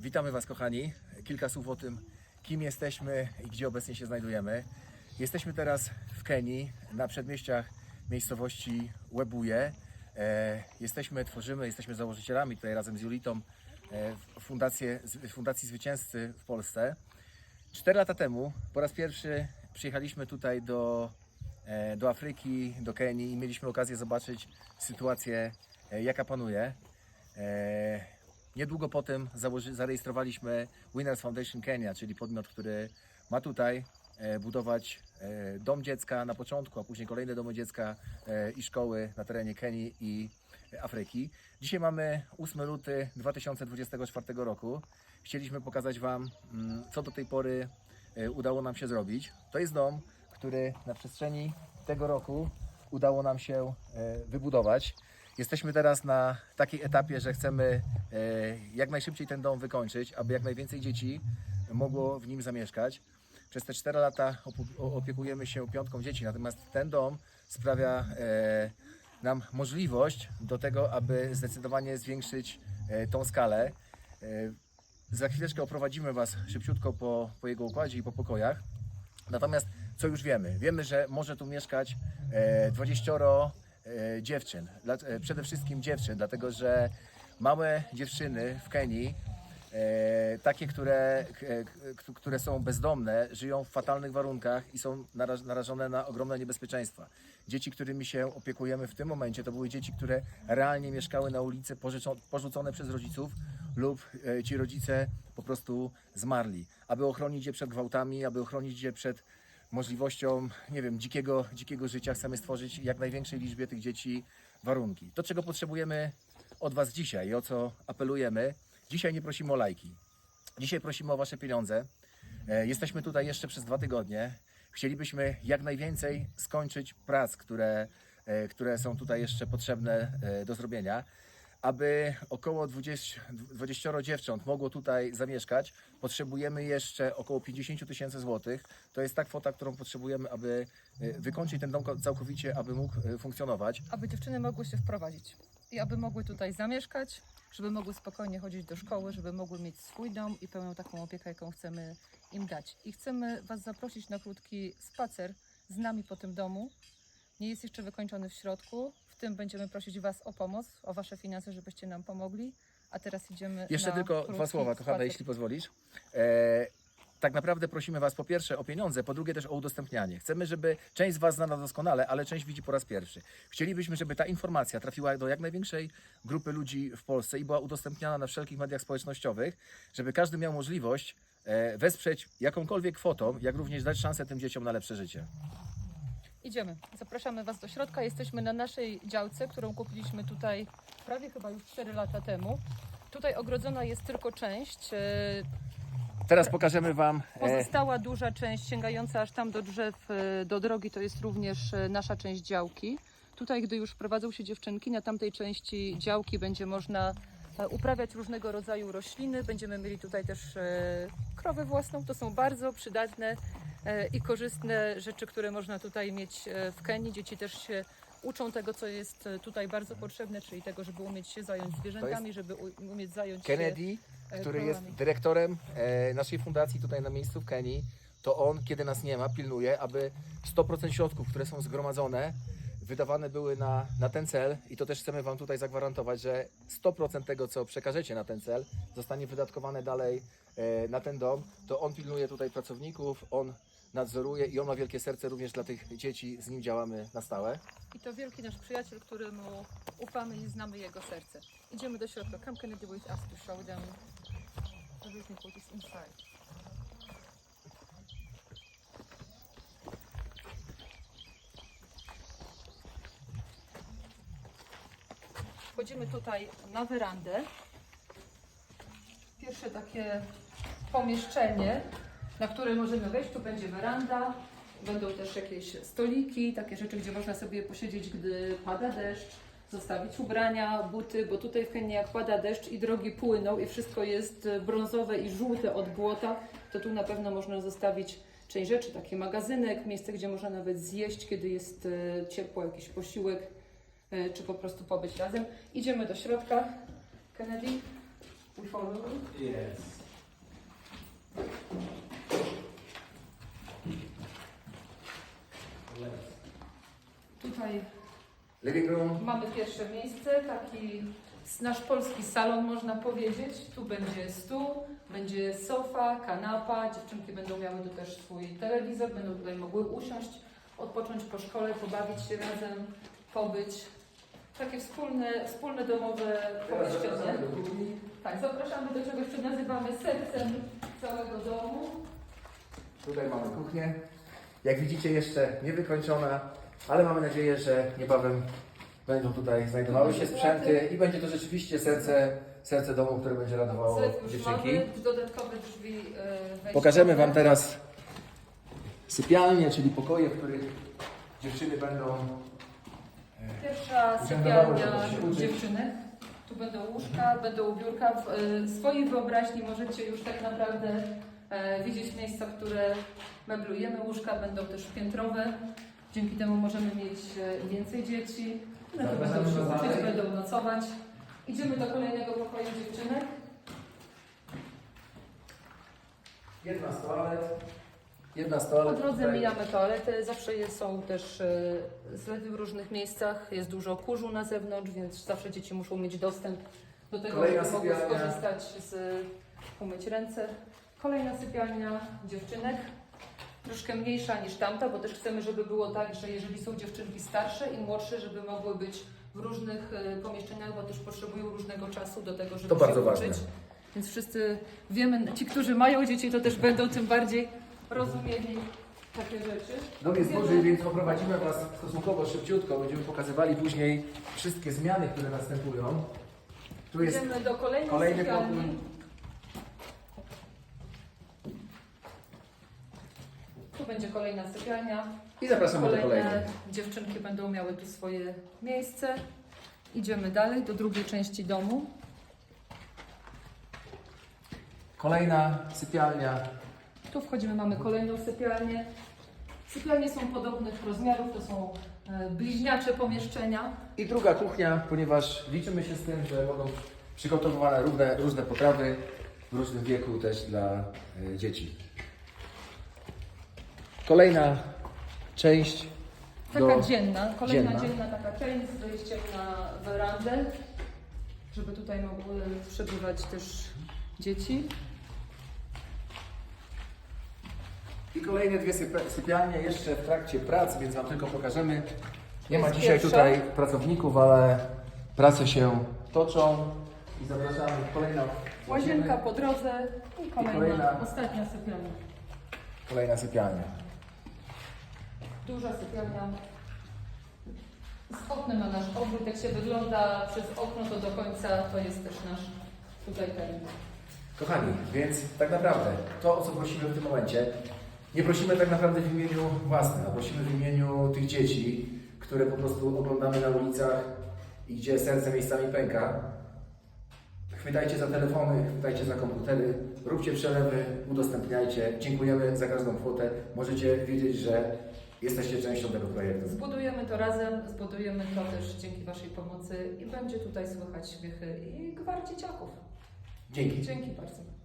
Witamy Was, kochani. Kilka słów o tym, kim jesteśmy i gdzie obecnie się znajdujemy. Jesteśmy teraz w Kenii, na przedmieściach miejscowości Webuje. E, jesteśmy, tworzymy, jesteśmy założycielami tutaj razem z Julitą e, fundację, Fundacji Zwycięzcy w Polsce. Cztery lata temu po raz pierwszy przyjechaliśmy tutaj do, e, do Afryki, do Kenii i mieliśmy okazję zobaczyć sytuację, jaka panuje. Niedługo potem zarejestrowaliśmy Winners Foundation Kenya, czyli podmiot, który ma tutaj e, budować e, dom dziecka na początku, a później kolejne domy dziecka e, i szkoły na terenie Kenii i Afryki. Dzisiaj mamy 8 luty 2024 roku. Chcieliśmy pokazać Wam, mm, co do tej pory udało nam się zrobić. To jest dom, który na przestrzeni tego roku udało nam się wybudować. Jesteśmy teraz na takiej etapie, że chcemy e, jak najszybciej ten dom wykończyć, aby jak najwięcej dzieci mogło w nim zamieszkać. Przez te 4 lata opiekujemy się piątką dzieci, natomiast ten dom sprawia e, nam możliwość do tego, aby zdecydowanie zwiększyć e, tą skalę. Za chwileczkę oprowadzimy Was szybciutko po, po jego układzie i po pokojach. Natomiast co już wiemy? Wiemy, że może tu mieszkać e, 20 e, dziewczyn. Dla, e, przede wszystkim dziewczyn, dlatego że małe dziewczyny w Kenii, e, takie, które, które są bezdomne, żyją w fatalnych warunkach i są naraż, narażone na ogromne niebezpieczeństwa. Dzieci, którymi się opiekujemy w tym momencie, to były dzieci, które realnie mieszkały na ulicy, porzucone przez rodziców lub e, ci rodzice po prostu zmarli. Aby ochronić je przed gwałtami, aby ochronić je przed możliwością, nie wiem, dzikiego, dzikiego życia, chcemy stworzyć jak największej liczbie tych dzieci warunki. To, czego potrzebujemy od Was dzisiaj i o co apelujemy, dzisiaj nie prosimy o lajki. Dzisiaj prosimy o Wasze pieniądze. E, Jesteśmy tutaj jeszcze przez dwa tygodnie. Chcielibyśmy jak najwięcej skończyć prac, które, e, które są tutaj jeszcze potrzebne e, do zrobienia. Aby około 20, 20 dziewcząt mogło tutaj zamieszkać, potrzebujemy jeszcze około 50 tysięcy złotych. To jest ta kwota, którą potrzebujemy, aby e, wykończyć ten dom całkowicie, aby mógł e, funkcjonować. aby dziewczyny mogły się wprowadzić i aby mogły tutaj zamieszkać, żeby mogły spokojnie chodzić do szkoły, żeby mogły mieć swój dom i pełną taką opiekę, jaką chcemy im dać. I chcemy Was zaprosić na krótki spacer z nami po tym domu. Nie jest jeszcze wykończony w środku. W tym będziemy prosić Was o pomoc, o Wasze finanse, żebyście nam pomogli. A teraz idziemy Jeszcze na tylko dwa słowa, kochana, jeśli pozwolisz. E, tak naprawdę prosimy Was po pierwsze o pieniądze, po drugie też o udostępnianie. Chcemy, żeby część z Was znana doskonale, ale część widzi po raz pierwszy. Chcielibyśmy, żeby ta informacja trafiła do jak największej grupy ludzi w Polsce i była udostępniana na wszelkich mediach społecznościowych, żeby każdy miał możliwość e, wesprzeć jakąkolwiek kwotą, jak również dać szansę tym dzieciom na lepsze życie. Idziemy. Zapraszamy Was do środka. Jesteśmy na naszej działce, którą kupiliśmy tutaj prawie chyba już 4 lata temu. Tutaj ogrodzona jest tylko część. e, Teraz pokażemy Wam. E, Pozostała duża część sięgająca aż tam do drzew, e, do drogi, to jest również nasza część działki. Tutaj, gdy już prowadzą się dziewczynki, na tamtej części działki będzie można uprawiać różnego rodzaju rośliny. Będziemy mieli tutaj też krowę własną. To są bardzo przydatne i korzystne rzeczy, które można tutaj mieć e, w Kenii. Dzieci też się uczą tego, co jest e, tutaj bardzo potrzebne, czyli tego, żeby umieć się zająć zwierzętami, żeby umieć zająć się Kennedy, e, który jest dyrektorem e, naszej fundacji tutaj na miejscu w Kenii, to on, kiedy nas nie ma, pilnuje, aby 100% środków, które są zgromadzone, wydawane były na, na ten cel i to też chcemy Wam tutaj zagwarantować, że 100% tego, co przekażecie na ten cel, zostanie wydatkowane dalej e, na ten dom. To on pilnuje tutaj pracowników, on nadzoruje i on ma wielkie serce również dla tych dzieci, z nim działamy na stałe. I to wielki nasz przyjaciel, któremu ufamy i znamy jego serce. Idziemy do środka. Come Kennedy with us to show them everything what is inside. Wchodzimy tutaj na werandę. Pierwsze takie pomieszczenie, na które możemy wejść. Tu będzie weranda. Będą też jakieś stoliki, takie rzeczy, gdzie można sobie posiedzieć, gdy pada deszcz, zostawić ubrania, buty, bo tutaj w Kenii jak pada deszcz i drogi płyną i wszystko jest brązowe i żółte od błota, to tu na pewno można zostawić część rzeczy, taki magazynek, miejsce, gdzie można nawet zjeść, kiedy jest e, ciepło, jakiś posiłek, e, czy po prostu pobyć razem. Idziemy do środka. Kennedy, We follow? Yes. Tutaj Living room. mamy pierwsze miejsce, taki nasz polski salon można powiedzieć. Tu będzie stół, będzie sofa, kanapa, dziewczynki będą miały tu też swój telewizor, będą tutaj mogły usiąść, odpocząć po szkole, pobawić się razem, pobyć. Takie wspólne, wspólne domowe Teraz pomieszczenie. zapraszamy do kuchni. Tak, zapraszamy do czegoś, co nazywamy sercem całego domu. Tutaj mamy kuchnię. Jak widzicie jeszcze niewykończona, ale mamy nadzieję, że niebawem będą tutaj znajdowały się sprzęty i będzie to rzeczywiście serce, serce domu, które będzie radowało dziewczynki. mamy, dodatkowe drzwi e, wejściowe. Pokażemy Wam teraz sypialnię, czyli pokoje, w których dziewczyny będą Pierwsza Urzędowało, sypialnia dziewczynek. Tu będą łóżka, będą biurka. W e, swojej wyobraźni możecie już tak naprawdę e, widzieć miejsca, w które meblujemy. Łóżka będą też piętrowe. Dzięki temu możemy mieć e, więcej dzieci. One tu będą się uczyć, będą nocować. Idziemy do kolejnego pokoju dziewczynek. jedna z toalet. Jedna z Po toalet. drodze tutaj. mijamy toaletę, zawsze je- są też e, zlewy w różnych miejscach, jest dużo kurzu na zewnątrz, więc zawsze dzieci muszą mieć dostęp do tego, Kolejna żeby mogły sypialnia. skorzystać z umyć ręce. Kolejna sypialnia dziewczynek, troszkę mniejsza niż tamta, bo też chcemy, żeby było tak, że jeżeli są dziewczynki starsze i młodsze, żeby mogły być w różnych e, pomieszczeniach, bo też potrzebują różnego czasu do tego, żeby To bardzo się ważne. uczyć. Więc wszyscy wiemy, ci, którzy mają dzieci, to też będą tym bardziej rozumieli takie rzeczy. Dom jest Wiemy- duży, więc oprowadzimy Was stosunkowo szybciutko. Będziemy pokazywali później wszystkie zmiany, które następują. Tu jest Idziemy do kolejnej kolejny sypialni. pokój. Będzie kolejna sypialnia. i zapraszamy do Kolejne kolejnej. dziewczynki będą miały tu swoje miejsce. Idziemy dalej do drugiej części domu. Kolejna sypialnia. Tu wchodzimy, mamy kolejną sypialnię. Sypialnie są podobnych rozmiarów, to są e, bliźniacze pomieszczenia. I druga kuchnia, ponieważ liczymy się z tym, że będą przygotowywane różne, różne potrawy w różnym wieku też dla y, dzieci. Kolejna część Taka do... dzienna, kolejna dzienna. dzienna taka część z wyjściem na werandę, żeby tutaj mogły przebywać też dzieci. I kolejne dwie sypia- sypialnie jeszcze w trakcie prac, więc Wam tylko pokażemy. Nie ma dzisiaj pierwsza. tutaj pracowników, ale prace się toczą i zapraszamy. Kolejna Łazienka po drodze i kolejna, kolejna. ostatnia sypialnia. Kolejna sypialnia. Duża sypialnia. Z oknem na nasz obrót, jak się wygląda przez okno, to do końca to jest też nasz tutaj ten. Kochani, więc tak naprawdę to, o co prosimy w tym momencie, nie prosimy tak naprawdę w imieniu własnym, a prosimy w imieniu tych dzieci, które po prostu oglądamy na ulicach i gdzie serce miejscami pęka. Chwytajcie za telefony, chwytajcie za komputery, róbcie przelewy, udostępniajcie. Dziękujemy za każdą kwotę. Możecie wiedzieć, że jesteście częścią tego projektu. Zbudujemy to razem, zbudujemy to też dzięki Waszej pomocy i będzie tutaj słychać śmiechy i gwar dzieciaków. Dzięki. Dzięki bardzo.